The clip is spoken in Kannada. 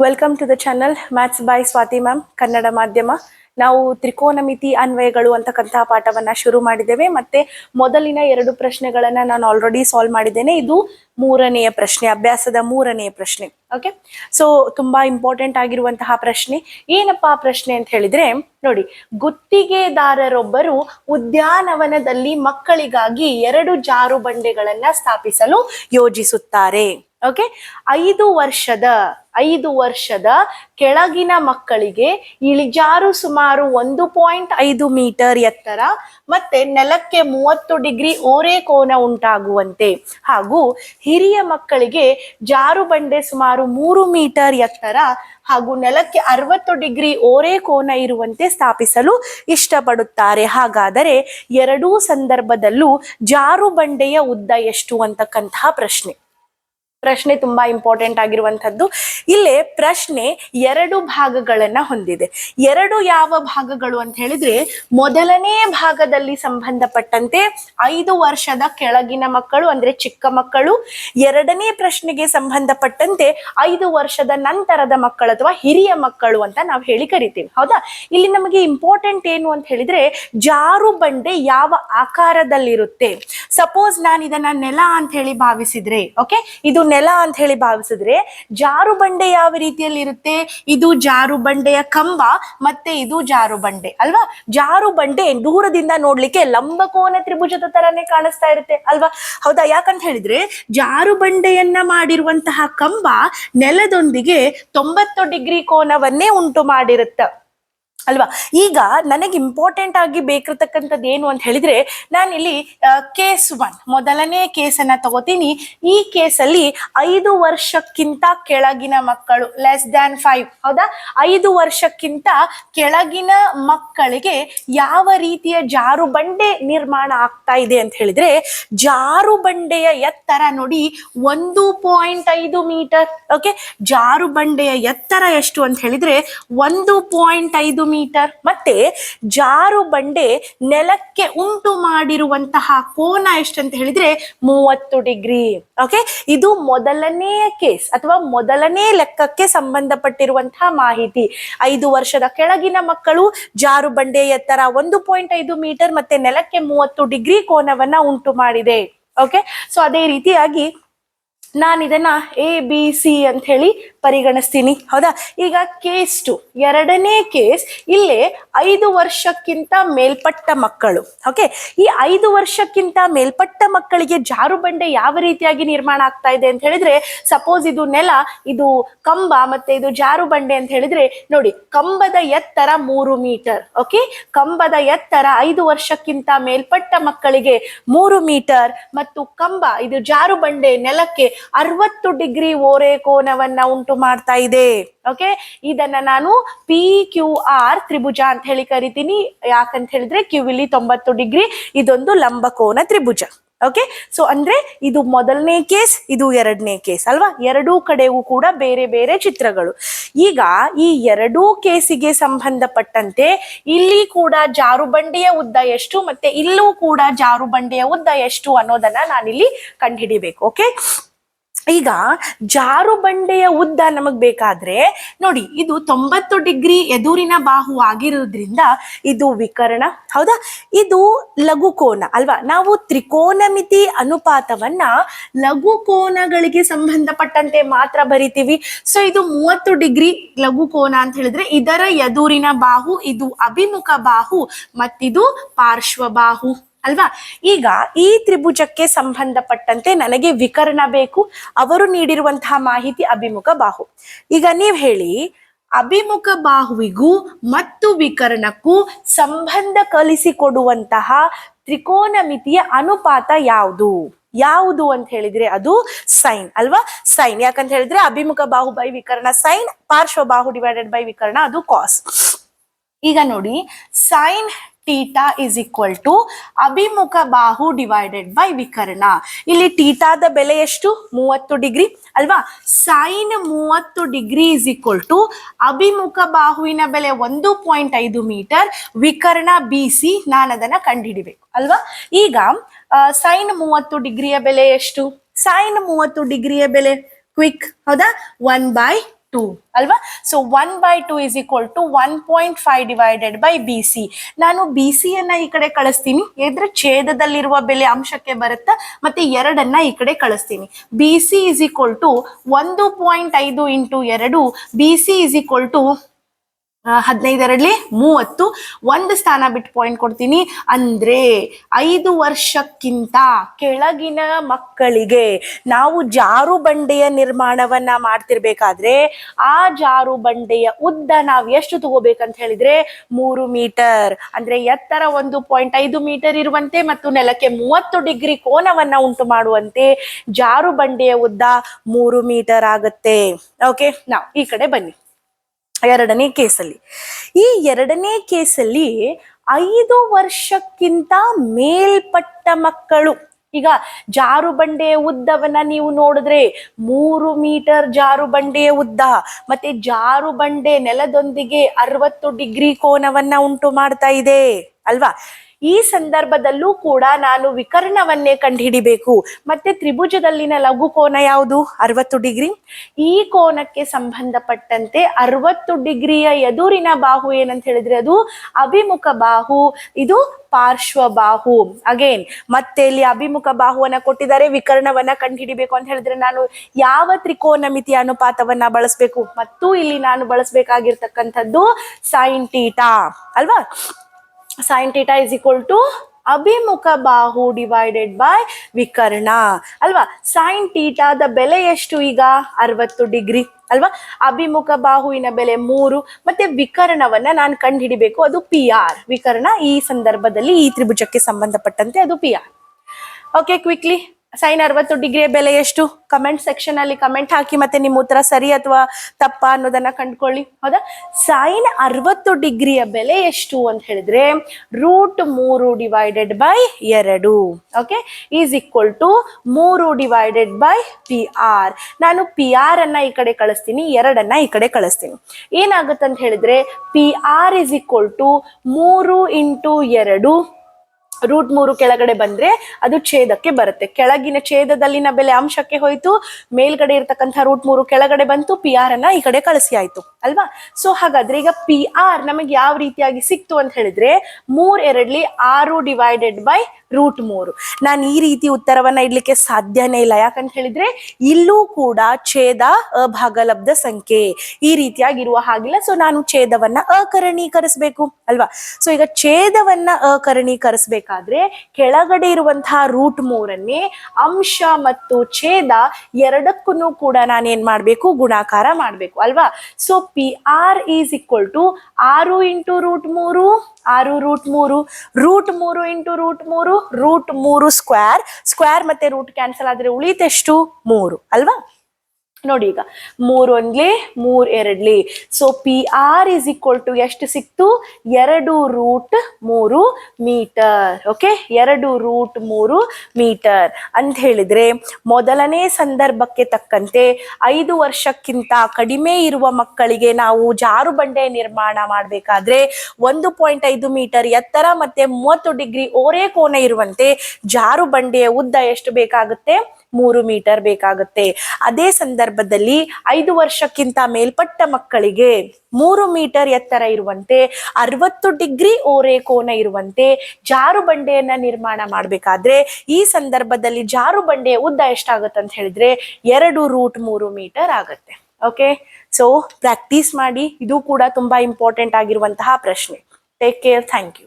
Welcome to the channel maths by Swati ma'am Kannada ಮಾಧ್ಯಮ ನಾವು ತ್ರಿಕೋನಮಿತಿ ಅನ್ವಯಗಳು ಅಂತಕ್ಕಂತಹ ಪಾಠವನ್ನ ಶುರು ಮಾಡಿದ್ದೇವೆ. ಮತ್ತೆ ಮೊದಲಿನ ಎರಡು ಪ್ರಶ್ನೆಗಳನ್ನ ನಾನು ಆಲ್ರೆಡಿ ಸಾಲ್ವ್ ಮಾಡಿದ್ದೇನೆ. ಇದು ಮೂರನೆಯ ಪ್ರಶ್ನೆ, ಅಭ್ಯಾಸದ ಮೂರನೆಯ ಪ್ರಶ್ನೆ. ಓಕೆ ಸೊ ತುಂಬಾ ಇಂಪಾರ್ಟೆಂಟ್ ಆಗಿರುವಂತಹ ಪ್ರಶ್ನೆ. ಏನಪ್ಪಾ ಪ್ರಶ್ನೆ ಅಂತ ಹೇಳಿದ್ರೆ, ನೋಡಿ, ಗುತ್ತಿಗೆದಾರರೊಬ್ಬರು ಉದ್ಯಾನವನದಲ್ಲಿ ಮಕ್ಕಳಿಗಾಗಿ ಎರಡು ಜಾರು ಬಂಡೆಗಳನ್ನ ಸ್ಥಾಪಿಸಲು ಯೋಜಿಸುತ್ತಾರೆ. ಓಕೆ? ಐದು ವರ್ಷದ ಐದು ವರ್ಷದ ಕೆಳಗಿನ ಮಕ್ಕಳಿಗೆ ಇಳಿಜಾರು ಸುಮಾರು ಒಂದು ಪಾಯಿಂಟ್ ಐದು ಮೀಟರ್ ಎತ್ತರ ಮತ್ತೆ ನೆಲಕ್ಕೆ ಮೂವತ್ತು ಡಿಗ್ರಿ ಓರೆ ಕೋನ ಉಂಟಾಗುವಂತೆ. ಹಾಗೂ ಹಿರಿಯ ಮಕ್ಕಳಿಗೆ ಜಾರು ಬಂಡೆ ಸುಮಾರು ಮೂರು ಮೀಟರ್ ಎತ್ತರ ಹಾಗೂ ನೆಲಕ್ಕೆ ಅರವತ್ತು ಡಿಗ್ರಿ ಓರೆ ಕೋನ ಇರುವಂತೆ ಸ್ಥಾಪಿಸಲು ಇಷ್ಟಪಡುತ್ತಾರೆ. ಹಾಗಾದರೆ ಎರಡೂ ಸಂದರ್ಭದಲ್ಲೂ ಜಾರು ಬಂಡೆಯ ಉದ್ದ ಎಷ್ಟು ಅಂತಕ್ಕಂತಹ ಪ್ರಶ್ನೆ. ಪ್ರಶ್ನೆ ತುಂಬಾ ಇಂಪಾರ್ಟೆಂಟ್ ಆಗಿರುವಂತದ್ದು ಇಲ್ಲಿ ಪ್ರಶ್ನೆ ಎರಡು ಭಾಗಗಳನ್ನ ಹೊಂದಿದೆ. ಎರಡು ಯಾವ ಭಾಗಗಳು ಅಂತ ಹೇಳಿದ್ರೆ, ಮೊದಲನೇ ಭಾಗದಲ್ಲಿ ಸಂಬಂಧಪಟ್ಟಂತೆ ಐದು ವರ್ಷದ ಕೆಳಗಿನ ಮಕ್ಕಳು, ಅಂದ್ರೆ ಚಿಕ್ಕ ಮಕ್ಕಳು, ಎರಡನೇ ಪ್ರಶ್ನೆಗೆ ಸಂಬಂಧಪಟ್ಟಂತೆ ಐದು ವರ್ಷದ ನಂತರದ ಮಕ್ಕಳು ಅಥವಾ ಹಿರಿಯ ಮಕ್ಕಳು ಅಂತ ನಾವು ಹೇಳಿ ಕರಿತೀವಿ. ಹೌದಾ? ಇಲ್ಲಿ ನಮಗೆ ಇಂಪಾರ್ಟೆಂಟ್ ಏನು ಅಂತ ಹೇಳಿದ್ರೆ, ಜಾರು ಬಂಡೆ ಯಾವ ಆಕಾರದಲ್ಲಿರುತ್ತೆ? ಸಪೋಸ್ ನಾನು ಇದನ್ನ ನೆಲ ಅಂತ ಹೇಳಿ ಭಾವಿಸಿದ್ರೆ ಓಕೆ ಇದು ನೆಲ ಅಂತ ಹೇಳಿ ಭಾವಿಸಿದ್ರೆ ಜಾರು ಬಂಡೆ ಯಾವ ರೀತಿಯಲ್ಲಿ ಇರುತ್ತೆ? ಇದು ಜಾರು ಬಂಡೆಯ ಕಂಬ ಮತ್ತೆ ಇದು ಜಾರು ಬಂಡೆ. ಅಲ್ವಾ? ಜಾರು ಬಂಡೆ ದೂರದಿಂದ ನೋಡ್ಲಿಕ್ಕೆ ಲಂಬಕೋನ ತ್ರಿಭುಜದ ತರಾನೇ ಕಾಣಿಸ್ತಾ ಇರುತ್ತೆ. ಅಲ್ವಾ? ಹೌದಾ? ಯಾಕಂತ ಹೇಳಿದ್ರೆ ಜಾರು ಬಂಡೆಯನ್ನ ಮಾಡಿರುವಂತಹ ಕಂಬ ನೆಲದೊಂದಿಗೆ ತೊಂಬತ್ತು ಡಿಗ್ರಿ ಕೋನವನ್ನೇ ಉಂಟು ಮಾಡಿರುತ್ತೆ. ಅಲ್ವಾ? ಈಗ ನನಗೆ ಇಂಪಾರ್ಟೆಂಟ್ ಆಗಿ ಬೇಕಿರ್ತಕ್ಕಂಥದ್ದು ಏನು ಅಂತ ಹೇಳಿದ್ರೆ, ನಾನಿಲ್ಲಿ ಕೇಸ್ ಒನ್ ಮೊದಲನೇ ಕೇಸನ್ನ ತಗೋತೀನಿ. ಈ ಕೇಸಲ್ಲಿ ಐದು ವರ್ಷಕ್ಕಿಂತ ಕೆಳಗಿನ ಮಕ್ಕಳು ಲೆಸ್ ದ್ಯಾನ್ ಫೈವ್ ಹೌದಾ? ಐದು ವರ್ಷಕ್ಕಿಂತ ಕೆಳಗಿನ ಮಕ್ಕಳಿಗೆ ಯಾವ ರೀತಿಯ ಜಾರು ಬಂಡೆ ನಿರ್ಮಾಣ ಆಗ್ತಾ ಇದೆ ಅಂತ ಹೇಳಿದ್ರೆ ಜಾರು ಬಂಡೆಯ ಎತ್ತರ ನೋಡಿ ಒಂದು ಪಾಯಿಂಟ್ ಐದು ಮೀಟರ್ ಓಕೆ ಜಾರು ಬಂಡೆಯ ಎತ್ತರ ಎಷ್ಟು ಅಂತ ಹೇಳಿದ್ರೆ, ಒಂದು ಪಾಯಿಂಟ್ ಐದು ಮೀಟರ್ ಮತ್ತೆ ಜಾರು ಬಂಡೆ ನೆಲಕ್ಕೆ ಉಂಟು ಮಾಡಿರುವಂತಹ ಕೋನ ಎಷ್ಟು ಅಂತ ಹೇಳಿದ್ರೆ ಮೂವತ್ತು ಡಿಗ್ರಿ. ಓಕೆ ಇದು ಮೊದಲನೆಯ ಕೇಸ್ ಅಥವಾ ಮೊದಲನೇ ಲೆಕ್ಕಕ್ಕೆ ಸಂಬಂಧಪಟ್ಟಿರುವಂತಹ ಮಾಹಿತಿ. ಐದು ವರ್ಷದ ಕೆಳಗಿನ ಮಕ್ಕಳು ಜಾರು ಬಂಡೆ ಎತ್ತರ ಒಂದು ಪಾಯಿಂಟ್ ಐದು ಮೀಟರ್ ಮತ್ತೆ ನೆಲಕ್ಕೆ ಮೂವತ್ತು ಡಿಗ್ರಿ ಕೋನವನ್ನ ಉಂಟು ಮಾಡಿದೆ. ಓಕೆ ಸೊ ಅದೇ ರೀತಿಯಾಗಿ ನಾನು ಇದನ್ನ ಎ ಬಿ ಸಿ ಅಂತ ಹೇಳಿ ಪರಿಗಣಿಸ್ತೀನಿ. ಹೌದಾ? ಈಗ ಕೇಸ್ ಟು ಎರಡನೇ ಕೇಸ್ ಇಲ್ಲೇ ಐದು ವರ್ಷಕ್ಕಿಂತ ಮೇಲ್ಪಟ್ಟ ಮಕ್ಕಳು. ಓಕೆ ಈ ಐದು ವರ್ಷಕ್ಕಿಂತ ಮೇಲ್ಪಟ್ಟ ಮಕ್ಕಳಿಗೆ ಜಾರುಬಂಡೆ ಯಾವ ರೀತಿಯಾಗಿ ನಿರ್ಮಾಣ ಆಗ್ತಾ ಇದೆ ಅಂತ ಹೇಳಿದ್ರೆ ಸಪೋಸ್ ಇದು ನೆಲ, ಇದು ಕಂಬ ಮತ್ತೆ ಇದು ಜಾರುಬಂಡೆ ಅಂತ ಹೇಳಿದ್ರೆ, ನೋಡಿ, ಕಂಬದ ಎತ್ತರ ಮೂರು ಮೀಟರ್. ಓಕೆ ಕಂಬದ ಎತ್ತರ ಐದು ವರ್ಷಕ್ಕಿಂತ ಮೇಲ್ಪಟ್ಟ ಮಕ್ಕಳಿಗೆ ಮೂರು ಮೀಟರ್ ಮತ್ತು ಕಂಬ, ಇದು ಜಾರುಬಂಡೆ ನೆಲಕ್ಕೆ ಅರವತ್ತು ಡಿಗ್ರಿ ಓರೆ ಕೋನವನ್ನ ಉಂಟು ಮಾಡ್ತಾ ಇದೆ. ಓಕೆ ಇದನ್ನ ನಾನು ಪಿ ಕ್ಯೂ ಆರ್ ತ್ರಿಭುಜ ಅಂತ ಹೇಳಿ ಕರಿತೀನಿ. ಯಾಕಂತ ಹೇಳಿದ್ರೆ ಕ್ಯೂವಿಲಿ ತೊಂಬತ್ತು ಡಿಗ್ರಿ, ಇದೊಂದು ಲಂಬಕೋನ ತ್ರಿಭುಜ. ಓಕೆ ಸೊ ಅಂದ್ರೆ ಇದು ಮೊದಲನೇ ಕೇಸ್, ಇದು ಎರಡನೇ ಕೇಸ್ ಅಲ್ವಾ? ಎರಡೂ ಕಡೆಗೂ ಕೂಡ ಬೇರೆ ಬೇರೆ ಚಿತ್ರಗಳು. ಈಗ ಈ ಎರಡೂ ಕೇಸಿಗೆ ಸಂಬಂಧಪಟ್ಟಂತೆ ಇಲ್ಲಿ ಕೂಡ ಜಾರುಬಂಡೆಯ ಉದ್ದ ಎಷ್ಟು ಮತ್ತೆ ಇಲ್ಲೂ ಕೂಡ ಜಾರುಬಂಡೆಯ ಉದ್ದ ಎಷ್ಟು ಅನ್ನೋದನ್ನ ನಾನಿಲ್ಲಿ ಕಂಡುಹಿಡಿಬೇಕು. ಓಕೆ ಈಗ ಜಾರು ಬಂಡೆಯ ಉದ್ದ ನಮಗ್ ಬೇಕಾದ್ರೆ ನೋಡಿ, ಇದು ತೊಂಬತ್ತು ಡಿಗ್ರಿ ಎದುರಿನ ಬಾಹು ಆಗಿರೋದ್ರಿಂದ ಇದು ವಿಕರ್ಣ, ಹೌದಾ? ಇದು ಲಘುಕೋನ, ಅಲ್ವಾ? ನಾವು ತ್ರಿಕೋನಮಿತಿ ಅನುಪಾತವನ್ನ ಲಘುಕೋನಗಳಿಗೆ ಸಂಬಂಧಪಟ್ಟಂತೆ ಮಾತ್ರ ಬರಿತೀವಿ. ಸೊ ಇದು ಮೂವತ್ತು ಡಿಗ್ರಿ ಲಘುಕೋನ ಅಂತ ಹೇಳಿದ್ರೆ ಇದರ ಎದುರಿನ ಬಾಹು, ಇದು ಅಭಿಮುಖ ಬಾಹು ಮತ್ತಿದು ಪಾರ್ಶ್ವ ಬಾಹು. ಅಲ್ವಾ? ಈಗ ಈ ತ್ರಿಭುಜಕ್ಕೆ ಸಂಬಂಧಪಟ್ಟಂತೆ ನನಗೆ ವಿಕರ್ಣ ಬೇಕು. ಅವರು ನೀಡಿರುವಂತಹ ಮಾಹಿತಿ ಅಭಿಮುಖ ಬಾಹು. ಈಗ ನೀವ್ ಹೇಳಿ, ಅಭಿಮುಖ ಬಾಹುವಿಗೂ ಮತ್ತು ವಿಕರ್ಣಕ್ಕೂ ಸಂಬಂಧ ಕಲಿಸಿಕೊಡುವಂತಹ ತ್ರಿಕೋನಮಿತಿಯ ಅನುಪಾತ ಯಾವುದು? ಯಾವುದು ಅಂತ ಹೇಳಿದ್ರೆ ಅದು ಸೈನ್, ಅಲ್ವಾ? ಸೈನ್ ಯಾಕಂತ ಹೇಳಿದ್ರೆ ಅಭಿಮುಖ ಬಾಹು ಬೈ ವಿಕರ್ಣ, ಸೈನ್ ಪಾರ್ಶ್ವ ಬಾಹು ಡಿವೈಡೆಡ್ ಬೈ ವಿಕರ್ಣ, ಅದು ಕಾಸ್ ಈಗ ನೋಡಿ, sine theta is equal to ಅಭಿಮುಖ ಬಾಹು ಡಿವೈಡೆಡ್ ಬೈ ವಿಕರ್ಣ. ಇಲ್ಲಿ ಟೀಟಾದ ಬೆಲೆ ಎಷ್ಟು? ಮೂವತ್ತು ಡಿಗ್ರಿ. ಅಲ್ವಾ? ಸೈನ್ ಮೂವತ್ತು ಡಿಗ್ರಿ ಇಸ್ ಈಕ್ವಲ್ ಟು ಅಭಿಮುಖ ಬಾಹುವಿನ ಬೆಲೆ ಒಂದು ಪಾಯಿಂಟ್ ಐದು ಮೀಟರ್ ವಿಕರ್ಣ ಬಿಸಿ ನಾನು ಅದನ್ನ ಕಂಡುಹಿಡಿಬೇಕು ಅಲ್ವಾ? ಈಗ ಸೈನ್ ಮೂವತ್ತು ಡಿಗ್ರಿಯ ಬೆಲೆ ಎಷ್ಟು? ಸೈನ್ ಮೂವತ್ತು ಡಿಗ್ರಿಯ ಬೆಲೆ. ಕ್ವಿಕ್ ಹೌದಾ? ಒನ್ ಬೈ ಟೂ ಅಲ್ವಾ? So one by two is equal to one point five divided by B C ನಾನು ಬಿ ಸಿಯನ್ನ ಈ ಕಡೆ ಕಳಿಸ್ತೀನಿ. ಇದ್ರ ಛೇದದಲ್ಲಿರುವ ಬೆಲೆ ಅಂಶಕ್ಕೆ ಬರುತ್ತಾ. ಮತ್ತೆ ಎರಡನ್ನ ಈ ಕಡೆ ಕಳಿಸ್ತೀನಿ. B C is equal to ಒಂದು ಪಾಯಿಂಟ್ ಐದು ಇಂಟು ಎರಡು. B C is equal to ಹದಿನೈದರಲ್ಲಿ ಮೂವತ್ತು. ಒಂದು ಸ್ಥಾನ ಬಿಟ್ಟು ಪಾಯಿಂಟ್ ಕೊಡ್ತೀನಿ. ಅಂದ್ರೆ ಐದು ವರ್ಷಕ್ಕಿಂತ ಕೆಳಗಿನ ಮಕ್ಕಳಿಗೆ ನಾವು ಜಾರು ಬಂಡೆಯ ನಿರ್ಮಾಣವನ್ನ ಮಾಡ್ತಿರ್ಬೇಕಾದ್ರೆ ಆ ಜಾರು ಬಂಡೆಯ ಉದ್ದ ನಾವು ಎಷ್ಟು ತಗೋಬೇಕಂತ ಹೇಳಿದ್ರೆ ಮೂರು ಮೀಟರ್. ಅಂದ್ರೆ ಎತ್ತರ ಒಂದು ಪಾಯಿಂಟ್ ಐದು ಮೀಟರ್ ಇರುವಂತೆ ಮತ್ತು ನೆಲಕ್ಕೆ ಮೂವತ್ತು ಡಿಗ್ರಿ ಕೋನವನ್ನ ಉಂಟು ಮಾಡುವಂತೆ ಜಾರು ಬಂಡೆಯ ಉದ್ದ ಮೂರು ಮೀಟರ್ ಆಗುತ್ತೆ. ಓಕೆ ನಾವು ಈ ಕಡೆ ಬನ್ನಿ. ಎರಡನೇ ಕೇಸಲ್ಲಿ. ಈ ಎರಡನೇ ಕೇಸಲ್ಲಿ ಐದು ವರ್ಷಕ್ಕಿಂತ ಮೇಲ್ಪಟ್ಟ ಮಕ್ಕಳು. ಈಗ ಜಾರು ಬಂಡೆಯ ಉದ್ದವನ್ನ ನೀವು ನೋಡಿದ್ರೆ ಮೂರು ಮೀಟರ್ ಜಾರು ಬಂಡೆಯ ಉದ್ದ, ಮತ್ತೆ ಜಾರು ಬಂಡೆ ನೆಲದೊಂದಿಗೆ ಅರವತ್ತು ಡಿಗ್ರಿ ಕೋನವನ್ನ ಉಂಟು ಮಾಡ್ತಾ ಇದೆ. ಅಲ್ವಾ? ಈ ಸಂದರ್ಭದಲ್ಲೂ ಕೂಡ ನಾನು ವಿಕರ್ಣವನ್ನೇ ಕಂಡುಹಿಡಿಬೇಕು. ಮತ್ತೆ ತ್ರಿಭುಜದಲ್ಲಿನ ಲಘು ಕೋನ ಯಾವುದು? ಅರವತ್ತು ಡಿಗ್ರಿ. ಈ ಕೋನಕ್ಕೆ ಸಂಬಂಧಪಟ್ಟಂತೆ ಅರವತ್ತು ಡಿಗ್ರಿಯ ಎದುರಿನ ಬಾಹು ಏನಂತ ಹೇಳಿದ್ರೆ ಅದು ಅಭಿಮುಖ ಬಾಹು, ಇದು ಪಾರ್ಶ್ವ ಬಾಹು. ಅಗೇನ್ ಮತ್ತೆ ಇಲ್ಲಿ ಅಭಿಮುಖ ಬಾಹುವನ್ನ ಕೊಟ್ಟಿದ್ದಾರೆ, ವಿಕರ್ಣವನ್ನ ಕಂಡುಹಿಡಿಬೇಕು ಅಂತ ಹೇಳಿದ್ರೆ ನಾನು ಯಾವ ತ್ರಿಕೋನ ಮಿತಿ ಅನುಪಾತವನ್ನ ಬಳಸಬೇಕು? ಮತ್ತು ಇಲ್ಲಿ ನಾನು ಬಳಸಬೇಕಾಗಿರ್ತಕ್ಕಂಥದ್ದು ಸೈನ್ ಟೀಟಾ ಅಲ್ವಾ? Sine theta is equal to ಅಭಿಮುಖ ಬಾಹು ಡಿವೈಡೆಡ್ ಬೈ ವಿಕರ್ಣ ಅಲ್ವಾ ಸೈನ್ ಟೀಟಾದ ಬೆಲೆ ಎಷ್ಟು ಈಗ ಅರವತ್ತು ಡಿಗ್ರಿ ಅಲ್ವಾ ಅಭಿಮುಖ ಬಾಹುವಿನ ಬೆಲೆ ಮೂರು ಮತ್ತೆ ವಿಕರ್ಣವನ್ನ ನಾನು ಕಂಡು ಹಿಡಿಬೇಕು ಅದು ಪಿ ಆರ್ ವಿಕರ್ಣ ಈ ಸಂದರ್ಭದಲ್ಲಿ ಈ ತ್ರಿಭುಜಕ್ಕೆ ಸಂಬಂಧಪಟ್ಟಂತೆ ಅದು P R okay quickly sine ಅರವತ್ತು ಡಿಗ್ರಿಯ ಬೆಲೆ ಎಷ್ಟು? ಕಮೆಂಟ್ ಸೆಕ್ಷನ್ ಅಲ್ಲಿ ಕಮೆಂಟ್ ಹಾಕಿ ಮತ್ತೆ ನಿಮ್ಮ ಉತ್ತರ ಸರಿ ಅಥವಾ ತಪ್ಪ ಅನ್ನೋದನ್ನ ಕಂಡ್ಕೊಳ್ಳಿ. ಹೌದಾ? ಸೈನ್ ಅರವತ್ತು ಡಿಗ್ರಿಯ ಬೆಲೆ ಎಷ್ಟು ಅಂತ ಹೇಳಿದ್ರೆ ರೂಟ್ ಮೂರು ಡಿವೈಡೆಡ್ ಬೈ ಎರಡು. ಓಕೆ ಈಸ್ ಈಕ್ವಲ್ ಟು ಮೂರು ಡಿವೈಡೆಡ್ ಬೈ ಪಿ ಆರ್ ನಾನು ಪಿ ಆರ್ ಅನ್ನ ಈ ಕಡೆ ಕಳಿಸ್ತೀನಿ, ಎರಡನ್ನ ಈ ಕಡೆ ಕಳಿಸ್ತೀನಿ. ಏನಾಗುತ್ತೆ ಅಂತ ಹೇಳಿದ್ರೆ P R is equal to ಮೂರು ಇಂಟು ಎರಡು ರೂಟ್ ಮೂರು ಕೆಳಗಡೆ ಬಂದ್ರೆ ಅದು ಛೇದಕ್ಕೆ ಬರುತ್ತೆ. ಕೆಳಗಿನ ಛೇದದಲ್ಲಿನ ಬೆಲೆ ಅಂಶಕ್ಕೆ ಹೋಯ್ತು. ಮೇಲ್ಗಡೆ ಇರ್ತಕ್ಕಂಥ ರೂಟ್ ಮೂರು ಕೆಳಗಡೆ ಬಂತು. ಪಿ ಆರ್ ಅನ್ನ ಈ ಕಡೆ ಕಳಿಸಿ ಆಯ್ತು. ಅಲ್ವಾ? ಸೊ ಹಾಗಾದ್ರೆ ಈಗ ಪಿ ಆರ್ ನಮಗೆ ಯಾವ ರೀತಿಯಾಗಿ ಸಿಕ್ತು ಅಂತ ಹೇಳಿದ್ರೆ ಮೂರ್ ಎರಡ್ಲಿ ಆರು ಡಿವೈಡೆಡ್ ಬೈ ರೂಟ್ ಮೂರು. ನಾನು ಈ ರೀತಿ ಉತ್ತರವನ್ನ ಇಡ್ಲಿಕ್ಕೆ ಸಾಧ್ಯನೇ ಇಲ್ಲ. ಯಾಕಂತ ಹೇಳಿದ್ರೆ ಇಲ್ಲೂ ಕೂಡ ಛೇದ ಅಭಾಗಲಬ್ಧ ಸಂಖ್ಯೆ ಈ ರೀತಿಯಾಗಿರುವ ಹಾಗಿಲ್ಲ. ಸೊ ನಾನು ಛೇದವನ್ನ ಅಕರಣೀಕರಿಸಬೇಕು ಅಲ್ವಾ? ಸೊ ಈಗ ಛೇದವನ್ನ ಅಕರಣೀಕರಿಸಬೇಕಾದ್ರೆ ಕೆಳಗಡೆ ಇರುವಂತಹ ರೂಟ್ ಮೂರನ್ನೇ ಅಂಶ ಮತ್ತು ಛೇದ ಎರಡಕ್ಕೂ ಕೂಡ ನಾನು ಏನ್ ಮಾಡ್ಬೇಕು? ಗುಣಾಕಾರ ಮಾಡ್ಬೇಕು ಅಲ್ವಾ? So P R is equal to ಆರು ಇಂಟು ರೂಟ್ ಮೂರು ಆರು ರೂಟ್ ಮೂರು ರೂಟ್ ಮೂರು ಇಂಟು ರೂಟ್ ಮೂರು ರೂಟ್ ಮೂರು ಸ್ಕ್ವೇರ್ ಸ್ಕ್ವೇರ್ ಮತ್ತೆ ರೂಟ್ ಕ್ಯಾನ್ಸಲ್ ಆದ್ರೆ ಉಳಿತೆಷ್ಟು ಮೂರು, ಅಲ್ವಾ? ನೋಡಿ ಈಗ, ಮೂರ್ ಒಂದ್ಲಿ, ಮೂರ್ ಎರಡ್ಲಿ. So P R is equal to ಎಷ್ಟು ಸಿಕ್ತು? ಎರಡು ರೂಟ್ ಮೂರು ಮೀಟರ್ ಓಕೆ ಎರಡು ರೂಟ್ ಮೂರು ಮೀಟರ್. ಅಂತ ಹೇಳಿದ್ರೆ, ಮೊದಲನೇ ಸಂದರ್ಭಕ್ಕೆ ತಕ್ಕಂತೆ ಐದು ವರ್ಷಕ್ಕಿಂತ ಕಡಿಮೆ ಇರುವ ಮಕ್ಕಳಿಗೆ ನಾವು ಜಾರು ಬಂಡೆ ನಿರ್ಮಾಣ ಮಾಡಬೇಕಾದ್ರೆ ಒಂದು ಪಾಯಿಂಟ್ ಐದು ಮೀಟರ್ ಎತ್ತರ ಮತ್ತೆ ಮೂವತ್ತು ಡಿಗ್ರಿ ಓರೆ ಕೋನ ಇರುವಂತೆ ಜಾರು ಬಂಡೆಯ ಉದ್ದ ಎಷ್ಟು ಬೇಕಾಗುತ್ತೆ? ಮೂರು ಮೀಟರ್ ಬೇಕಾಗುತ್ತೆ. ಅದೇ ಸಂದರ್ಭದಲ್ಲಿ ಐದು ವರ್ಷಕ್ಕಿಂತ ಮೇಲ್ಪಟ್ಟ ಮಕ್ಕಳಿಗೆ ಮೂರು ಮೀಟರ್ ಎತ್ತರ ಇರುವಂತೆ, ಅರವತ್ತು ಡಿಗ್ರಿ ಓರೆ ಕೋನ ಇರುವಂತೆ ಜಾರು ಬಂಡೆಯನ್ನ ನಿರ್ಮಾಣ ಮಾಡಬೇಕಾದ್ರೆ ಈ ಸಂದರ್ಭದಲ್ಲಿ ಜಾರು ಬಂಡೆಯ ಉದ್ದ ಎಷ್ಟಾಗುತ್ತೆ ಅಂತ ಹೇಳಿದ್ರೆ ಎರಡು ರೂಟ್ ಮೂರು ಮೀಟರ್ ಆಗುತ್ತೆ. ಓಕೆ ಸೊ ಪ್ರಾಕ್ಟೀಸ್ ಮಾಡಿ. ಇದು ಕೂಡ ತುಂಬಾ ಇಂಪಾರ್ಟೆಂಟ್ ಆಗಿರುವಂತಹ ಪ್ರಶ್ನೆ. Take care thank you